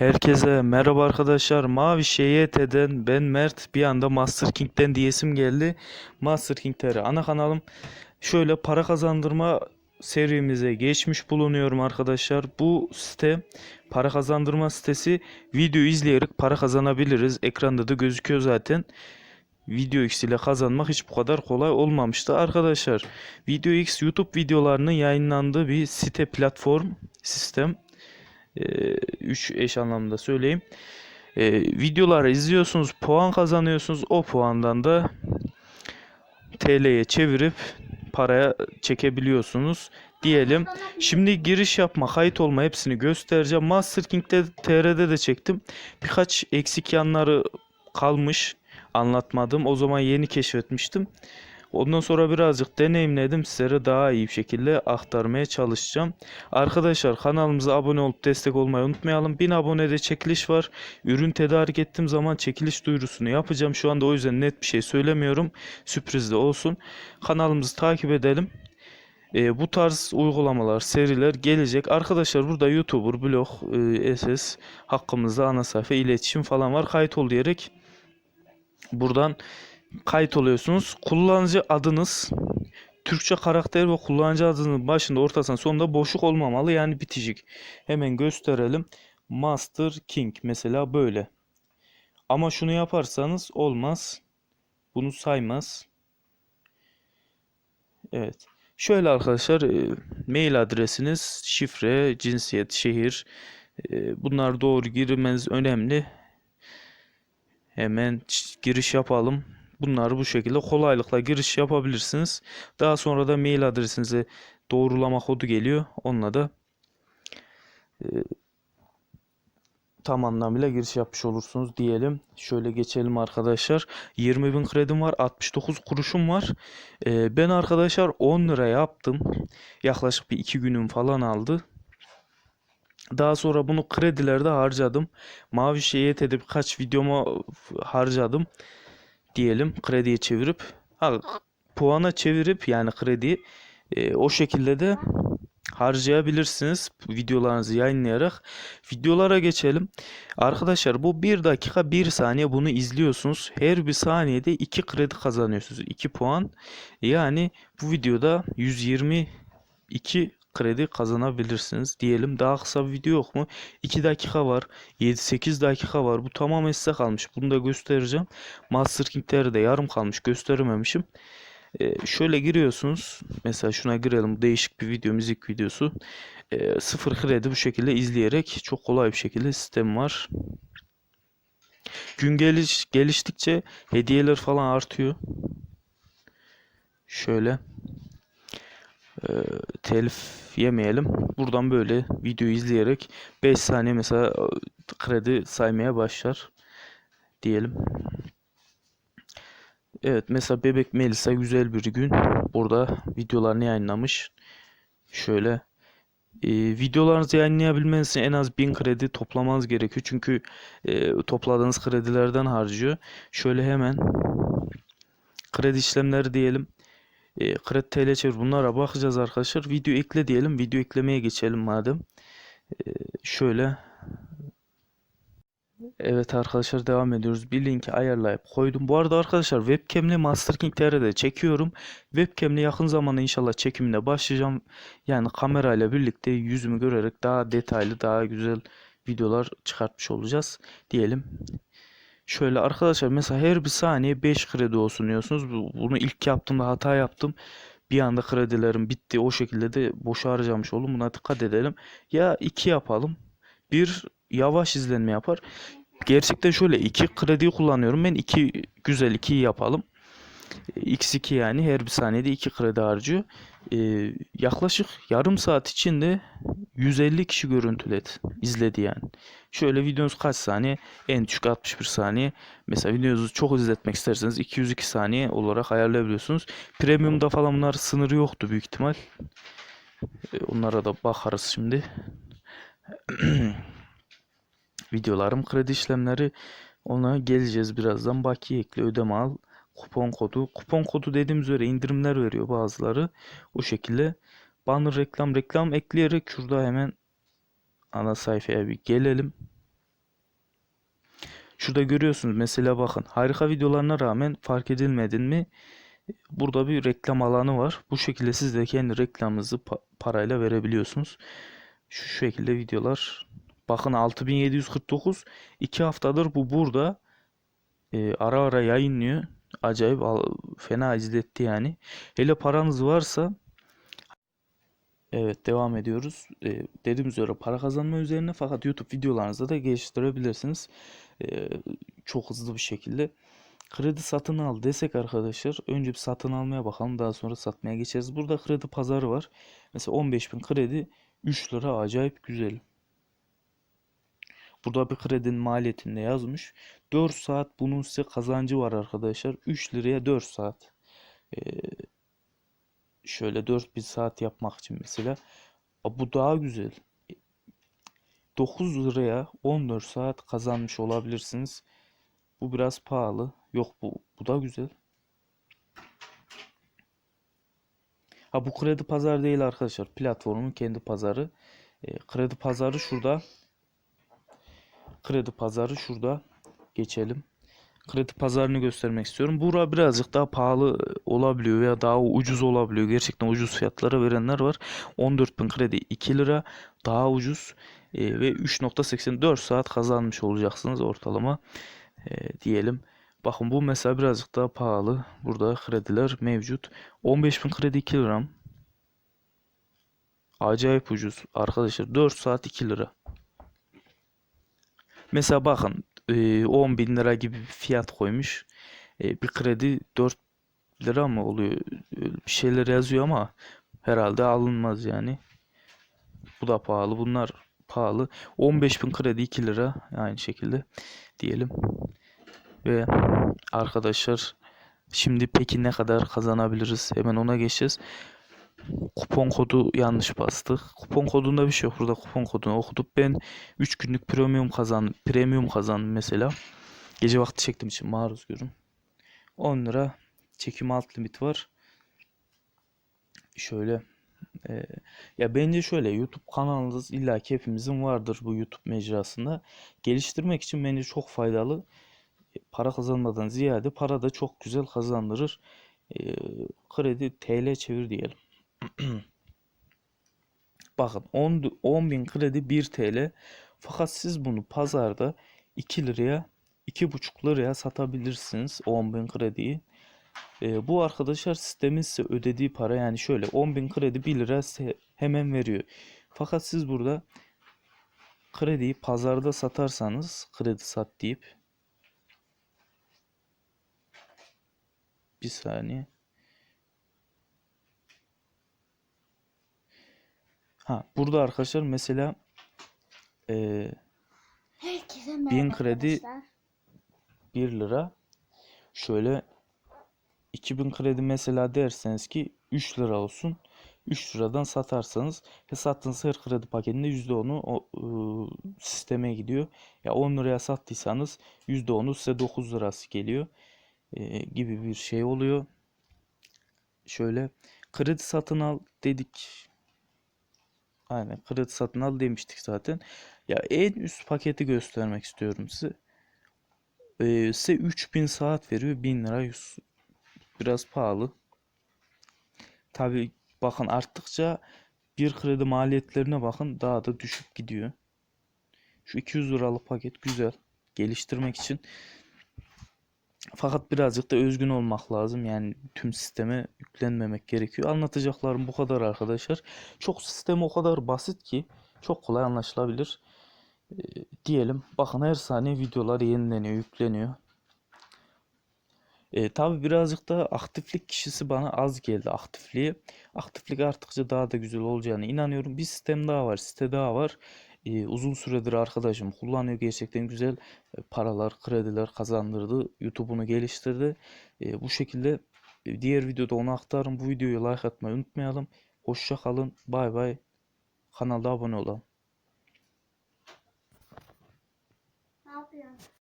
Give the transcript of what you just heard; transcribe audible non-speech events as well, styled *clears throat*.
Herkese merhaba arkadaşlar. Mavi YT'den ben Mert. Bir anda Master King'den diyesim geldi. Master King TR ana kanalım. Şöyle para kazandırma serimize geçmiş bulunuyorum arkadaşlar. Bu site para kazandırma sitesi. Video izleyerek para kazanabiliriz. Ekranda da gözüküyor zaten. Video X ile kazanmak hiç bu kadar kolay olmamıştı arkadaşlar. Video X YouTube videolarının yayınlandığı bir site platform sistem. 3 eş anlamda söyleyeyim. Ee, videoları izliyorsunuz, puan kazanıyorsunuz. O puandan da TL'ye çevirip paraya çekebiliyorsunuz diyelim. Şimdi giriş yapma, kayıt olma hepsini göstereceğim. Master King'de TR'de de çektim. Birkaç eksik yanları kalmış anlatmadım. O zaman yeni keşfetmiştim. Ondan sonra birazcık deneyimledim. Sizlere daha iyi bir şekilde aktarmaya çalışacağım. Arkadaşlar kanalımıza abone olup destek olmayı unutmayalım. 1000 abonede çekiliş var. Ürün tedarik ettiğim zaman çekiliş duyurusunu yapacağım. Şu anda o yüzden net bir şey söylemiyorum. Sürpriz de olsun. Kanalımızı takip edelim. E, bu tarz uygulamalar, seriler gelecek. Arkadaşlar burada YouTuber, blog, e, SS hakkımızda ana sayfa, iletişim falan var. Kayıt ol diyerek buradan kayıt oluyorsunuz. Kullanıcı adınız Türkçe karakter ve kullanıcı adının başında ortasında sonunda boşluk olmamalı yani bitecek. Hemen gösterelim. Master King mesela böyle. Ama şunu yaparsanız olmaz. Bunu saymaz. Evet. Şöyle arkadaşlar e, mail adresiniz, şifre, cinsiyet, şehir e, bunlar doğru girmeniz önemli. Hemen giriş yapalım. Bunları bu şekilde kolaylıkla giriş yapabilirsiniz. Daha sonra da mail adresinize doğrulama kodu geliyor. Onunla da e, tam anlamıyla giriş yapmış olursunuz diyelim. Şöyle geçelim arkadaşlar. 20 bin kredim var. 69 kuruşum var. E, ben arkadaşlar 10 lira yaptım. Yaklaşık bir 2 günüm falan aldı. Daha sonra bunu kredilerde harcadım. Mavi YT'de birkaç videoma harcadım diyelim krediye çevirip ha, puana çevirip yani kredi e, o şekilde de harcayabilirsiniz videolarınızı yayınlayarak. Videolara geçelim. Arkadaşlar bu 1 dakika 1 saniye bunu izliyorsunuz. Her bir saniyede 2 kredi kazanıyorsunuz. 2 puan. Yani bu videoda 122 kredi kazanabilirsiniz diyelim. Daha kısa bir video yok mu? 2 dakika var. 7-8 dakika var. Bu tamamen size kalmış. Bunu da göstereceğim. Master King'lerde de yarım kalmış. Gösterememişim. Ee, şöyle giriyorsunuz. Mesela şuna girelim. Değişik bir video, müzik videosu. Ee, sıfır kredi bu şekilde izleyerek çok kolay bir şekilde sistem var. Gün geliş, geliştikçe hediyeler falan artıyor. Şöyle e, telif yemeyelim. Buradan böyle video izleyerek 5 saniye mesela e, kredi saymaya başlar diyelim. Evet mesela Bebek Melisa güzel bir gün burada videolarını yayınlamış. Şöyle e, videolarınızı yayınlayabilmeniz için en az 1000 kredi toplamanız gerekiyor. Çünkü e, topladığınız kredilerden harcıyor. Şöyle hemen kredi işlemleri diyelim. E, kredi TL çevir bunlara bakacağız arkadaşlar. Video ekle diyelim. Video eklemeye geçelim madem. E, şöyle Evet arkadaşlar devam ediyoruz. Bir linki ayarlayıp koydum. Bu arada arkadaşlar webcam'li Master King TR'de çekiyorum. Webcam'li yakın zamanda inşallah çekimine başlayacağım. Yani kamerayla birlikte yüzümü görerek daha detaylı, daha güzel videolar çıkartmış olacağız diyelim. Şöyle arkadaşlar mesela her bir saniye 5 kredi olsun diyorsunuz. Bunu ilk yaptığımda hata yaptım. Bir anda kredilerim bitti. O şekilde de boşa harcamış oldum. Buna dikkat edelim. Ya 2 yapalım. Bir yavaş izlenme yapar. Gerçekten şöyle iki kredi kullanıyorum. Ben iki güzel 2 yapalım. X2 yani her bir saniyede 2 kredi harcıyor. Ee, yaklaşık yarım saat içinde 150 kişi görüntüledi, izledi yani. Şöyle videonuz kaç saniye? En düşük 61 saniye. Mesela videonuzu çok izletmek isterseniz 202 saniye olarak ayarlayabiliyorsunuz. Premium'da falan bunlar sınırı yoktu büyük ihtimal. Ee, onlara da bakarız şimdi. *clears throat* Videolarım kredi işlemleri ona geleceğiz birazdan. Bakiye ekle ödeme al kupon kodu. Kupon kodu dediğim üzere indirimler veriyor bazıları. O şekilde banner reklam reklam ekleyerek şurada hemen ana sayfaya bir gelelim. Şurada görüyorsunuz mesela bakın harika videolarına rağmen fark edilmedin mi? Burada bir reklam alanı var. Bu şekilde siz de kendi reklamınızı pa- parayla verebiliyorsunuz. Şu şekilde videolar. Bakın 6749 2 haftadır bu burada. Ee, ara ara yayınlıyor. Acayip fena izletti yani. Hele paranız varsa Evet devam ediyoruz. Ee, dediğim üzere para kazanma üzerine fakat YouTube videolarınızda da geliştirebilirsiniz. Ee, çok hızlı bir şekilde. Kredi satın al desek arkadaşlar önce bir satın almaya bakalım daha sonra satmaya geçeriz. Burada kredi pazarı var. Mesela 15.000 kredi 3 lira acayip güzel. Burada bir kredinin maliyetinde yazmış. 4 saat bunun size kazancı var arkadaşlar. 3 liraya 4 saat. Ee, şöyle 4000 saat yapmak için mesela. Aa, Bu daha güzel. 9 liraya 14 saat kazanmış olabilirsiniz. Bu biraz pahalı. Yok bu bu da güzel. Ha bu kredi pazarı değil arkadaşlar. Platformun kendi pazarı. E, kredi pazarı şurada. Kredi pazarı şurada. Geçelim. Kredi pazarını göstermek istiyorum. Bura birazcık daha pahalı olabiliyor veya daha ucuz olabiliyor. Gerçekten ucuz fiyatlara verenler var. 14.000 kredi 2 lira daha ucuz E, ve 3.84 saat kazanmış olacaksınız ortalama E, diyelim. Bakın bu mesela birazcık daha pahalı. Burada krediler mevcut. 15.000 kredi 2 lira. Acayip ucuz arkadaşlar. 4 saat 2 lira. Mesela bakın e, 10 bin lira gibi bir fiyat koymuş. Bir kredi 4 lira mı oluyor? Bir şeyler yazıyor ama herhalde alınmaz yani. Bu da pahalı. Bunlar pahalı. 15 bin kredi 2 lira. Aynı şekilde diyelim. Ve arkadaşlar şimdi peki ne kadar kazanabiliriz? Hemen ona geçeceğiz. Kupon kodu yanlış bastık. Kupon kodunda bir şey yok. Burada kupon kodunu okuduk. Ben 3 günlük premium kazandım. Premium kazandım mesela. Gece vakti çektiğim için maruz görün. 10 lira çekim alt limit var. Şöyle e, ya bence şöyle YouTube kanalınız illaki hepimizin vardır bu YouTube mecrasında. Geliştirmek için bence çok faydalı. E, Para kazanmadan ziyade para da çok güzel kazandırır. E, kredi TL çevir diyelim. *clears throat* Bakın 10, 10 bin kredi 1 TL. Fakat siz bunu pazarda 2 liraya 2,5 liraya satabilirsiniz 10 bin krediyi. Ee, bu arkadaşlar sistemin size ödediği para yani şöyle 10 bin kredi 1 lira hemen veriyor. Fakat siz burada krediyi pazarda satarsanız kredi sat deyip bir saniye. Ha burada arkadaşlar mesela eee Herkese kredi- arkadaşlar. 1 lira şöyle 2000 kredi mesela derseniz ki 3 lira olsun. 3 liradan satarsanız ve sattığınız her kredi paketinde %10'u o ıı, sisteme gidiyor. Ya 10 liraya sattıysanız %10'u size 9 lirası geliyor. Ee, gibi bir şey oluyor. Şöyle kredi satın al dedik. Aynen kredi satın al demiştik zaten. Ya en üst paketi göstermek istiyorum size. Ee, size 3000 saat veriyor 1000 lira 100. Biraz pahalı. Tabi bakın arttıkça bir kredi maliyetlerine bakın daha da düşüp gidiyor. Şu 200 liralık paket güzel. Geliştirmek için. Fakat birazcık da özgün olmak lazım. Yani tüm sisteme yüklenmemek gerekiyor. Anlatacaklarım bu kadar arkadaşlar. Çok sistemi o kadar basit ki çok kolay anlaşılabilir. Ee, diyelim. Bakın her saniye videolar yenileniyor, yükleniyor. E, tabii birazcık da aktiflik kişisi bana az geldi aktifliği. Aktiflik arttıkça daha da güzel olacağını inanıyorum. Bir sistem daha var, site daha var. E, uzun süredir arkadaşım kullanıyor. Gerçekten güzel e, paralar, krediler kazandırdı. YouTube'unu geliştirdi. E, bu şekilde e, diğer videoda onu aktarım. Bu videoyu like atmayı unutmayalım. Hoşça kalın. Bay bay. Kanalda abone olun.